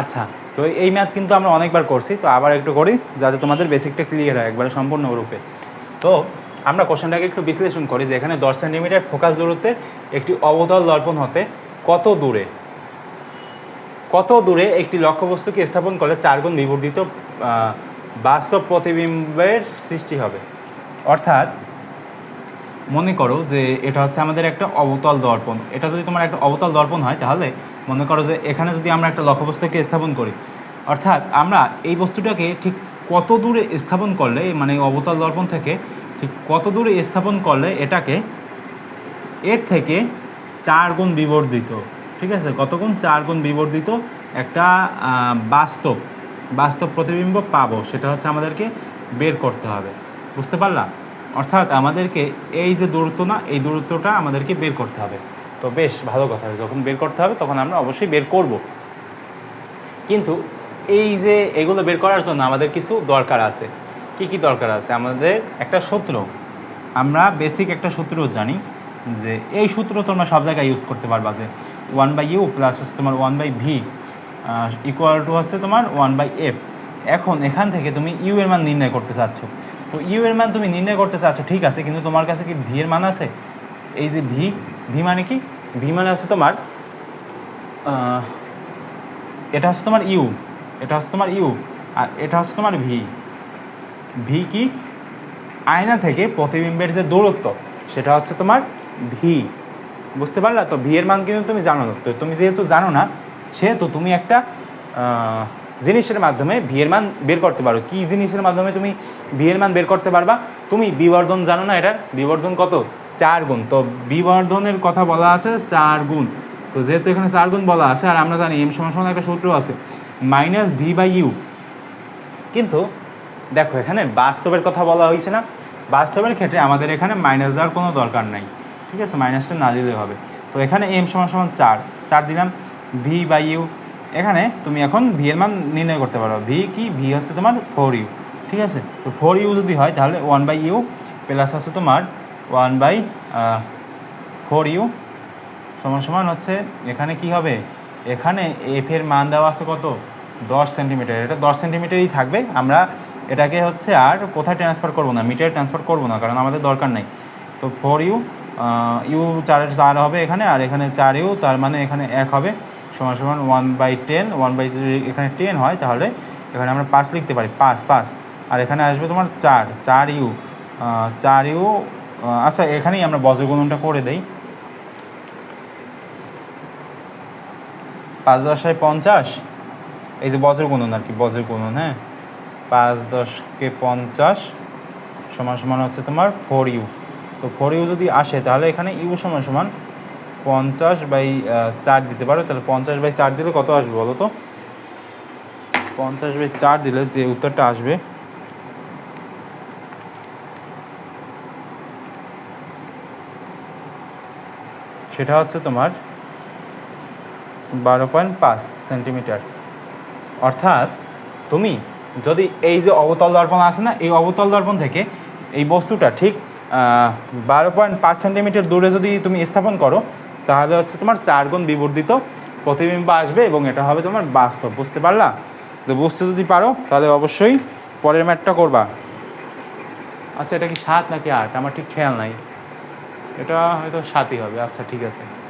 আচ্ছা তো এই ম্যাথ কিন্তু আমরা অনেকবার করছি, তো আবার একটু করি, যাতে তোমাদের বেসিকটা ক্লিয়ার হয় একবারে সম্পূর্ণ রূপে। তো আমরা কোশ্চেনটাকে একটু বিশ্লেষণ করি যে এখানে দশ সেন্টিমিটার ফোকাস দূরত্বে একটি অবতল দর্পণ হতে কত দূরে? কত দূরে একটি লক্ষ্যবস্তুকে স্থাপন করলে চার গুণ বিবর্ধিত বাস্তব প্রতিবিম্বের সৃষ্টি হবে? অর্থাৎ মনে করো যে এটা হচ্ছে আমাদের একটা অবতল দর্পণ। এটা যদি তোমার একটা অবতল দর্পণ হয়, তাহলে মনে করো যে এখানে যদি আমরা একটা লক্ষ্যবস্তুকে স্থাপন করি, অর্থাৎ আমরা এই বস্তুটাকে ঠিক কত দূরে স্থাপন করলে মানে অবতল দর্পণ থেকে ঠিক কত দূরে স্থাপন করলে এটাকে এর থেকে চার গুণ বিবর্ধিত, ঠিক আছে? কত গুণ? চার গুণ বিবর্ধিত একটা বাস্তব বাস্তব প্রতিবিম্ব পাবো। সেটা হচ্ছে আমাদেরকে বের করতে হবে। বুঝতে পারলা? অর্থাৎ আমাদেরকে এই যে দূরত্ব না, এই দূরত্বটা আমাদেরকে বের করতে হবে। তো বেশ ভালো কথা, যখন বের করতে হবে তখন আমরা অবশ্যই বের করব। কিন্তু এই যে এগুলো বের করার জন্য আমাদের কিছু দরকার আছে। কি কি দরকার আছে? আমাদের একটা সূত্র। আমরা বেসিক একটা সূত্র জানি যে এই সূত্র তোমরা সব জায়গায় ইউজ করতে পারবা যে ওয়ান বাই ইউ প্লাস হচ্ছে তোমার one by v equal to হচ্ছে তোমার ওয়ান বাই এফ এখন এখান থেকে তুমি ইউ এর মান নির্ণয় করতে চাচ্ছ। তো ইউ এর মান তুমি নির্ণয় করতে চাচ্ছ, ঠিক আছে, কিন্তু তোমার কাছে কি ভি এর মান আছে? এই যে ভি ভি মানে কি? ভি মানে আছে তোমার এটা হচ্ছে তোমার ইউ এটা হচ্ছে তোমার ইউ আর এটা হচ্ছে তোমার ভি ভি কি? আয়না থেকে প্রতিবিম্বের যে দূরত্ব, সেটা হচ্ছে তোমার ভি বুঝতে পারলা? তো ভি এর মান কিন্তু তুমি জানো না। তো তুমি যেহেতু জানো না, সেহেতু তুমি একটা জিনিসের মাধ্যমে ভি এর মান বের করতে পারো। কি জিনিসের মাধ্যমে তুমি ভি এর মান বের করতে পারবা? তুমি বিবর্ধন জানো না এটার? বিবর্ধন কত? চার গুণ। তো বিবর্ধনের কথা বলা আছে চার গুণ। তো যেহেতু এখানে চার গুণ বলা আছে, আর আমরা জানি এম সমান সমান একটা সূত্র আছে। মাইনাস ভি বাই ইউ কিন্তু দেখো, এখানে বাস্তবের কথা বলা হয়েছে না। বাস্তবের ক্ষেত্রে আমাদের এখানে মাইনাস দেওয়ার কোনো দরকার নাই। ঠিক আছে? মাইনাসটা না দিলে হবে। তো এখানে এম সমান সমান চার। চার দিলাম। ভি বাই ইউ এখানে তুমি এখন ভি এর মান নির্ণয় করতে পারো। ভি কি? ভি হচ্ছে তোমার ফোর ইউ ঠিক আছে? তো ফোর ইউ যদি হয়, তাহলে ওয়ান বাই ইউ প্লাস হচ্ছে তোমার ওয়ান বাই ফোর ইউ সমান সমান হচ্ছে এখানে কি হবে? এখানে এফ এর মান দেওয়া আছে কত? দশ সেন্টিমিটার এটা দশ সেন্টিমিটারই থাকবে। আমরা এটাকে হচ্ছে আর কোথায় ট্রান্সফার করব না? মিটারে ট্রান্সফার করব না, কারণ আমাদের দরকার নেই। তো ফোর ইউ ইউ চারের চার হবে এখানে, আর এখানে চার ইউ তার মানে এখানে এক হবে। সমান সমান one by ten one by এখানে টেন হয়, তাহলে এখানে আমরা পাঁচ লিখতে পারি, পাঁচ পাঁচ। আর এখানে আসবে তোমার চার চার ইউ চার ইউ আচ্ছা এখানেই আমরা বজ্রগুণনটা করে দেই। পাঁচ দশায় পঞ্চাশ? এই যে বজ্র গুণন আর কি বজ্র গুণন হ্যাঁ? পাঁচ দশকে পঞ্চাশ সমান সমান হচ্ছে তোমার ফোর ইউ তো ফোর ইউ যদি আসে, তাহলে এখানে ইউ সমান সমান পঞ্চাশ বাই চার দিতে পারো, তাহলে পঞ্চাশ বাই চার দিলে কত আসবে বলো তো? পঞ্চাশ বাই চার দিলে যে উত্তরটা আসবে, সেটা হচ্ছে তোমার বারো পয়েন্ট পাঁচ সেন্টিমিটার। অর্থাৎ তুমি যদি এই যে অবতল দর্পণ আছে না, এই অবতল দর্পণ থেকে এই বস্তুটা ঠিক বারো পয়েন্ট পাঁচ সেন্টিমিটার দূরে যদি তুমি স্থাপন করো তাহলে হচ্ছে তোমার চার গুণ বিবর্ধিত প্রতিবিম্ব আসবে এবং এটা হবে তোমার বাস্তব, বুঝতে পারলা? তো বুঝতে যদি পারো, তাহলে অবশ্যই পরের ম্যাটটা করবা। আচ্ছা এটা কি সাত নাকি আট? আমার ঠিক খেয়াল নাই। এটা হয়তো সাতই হবে। আচ্ছা ঠিক আছে।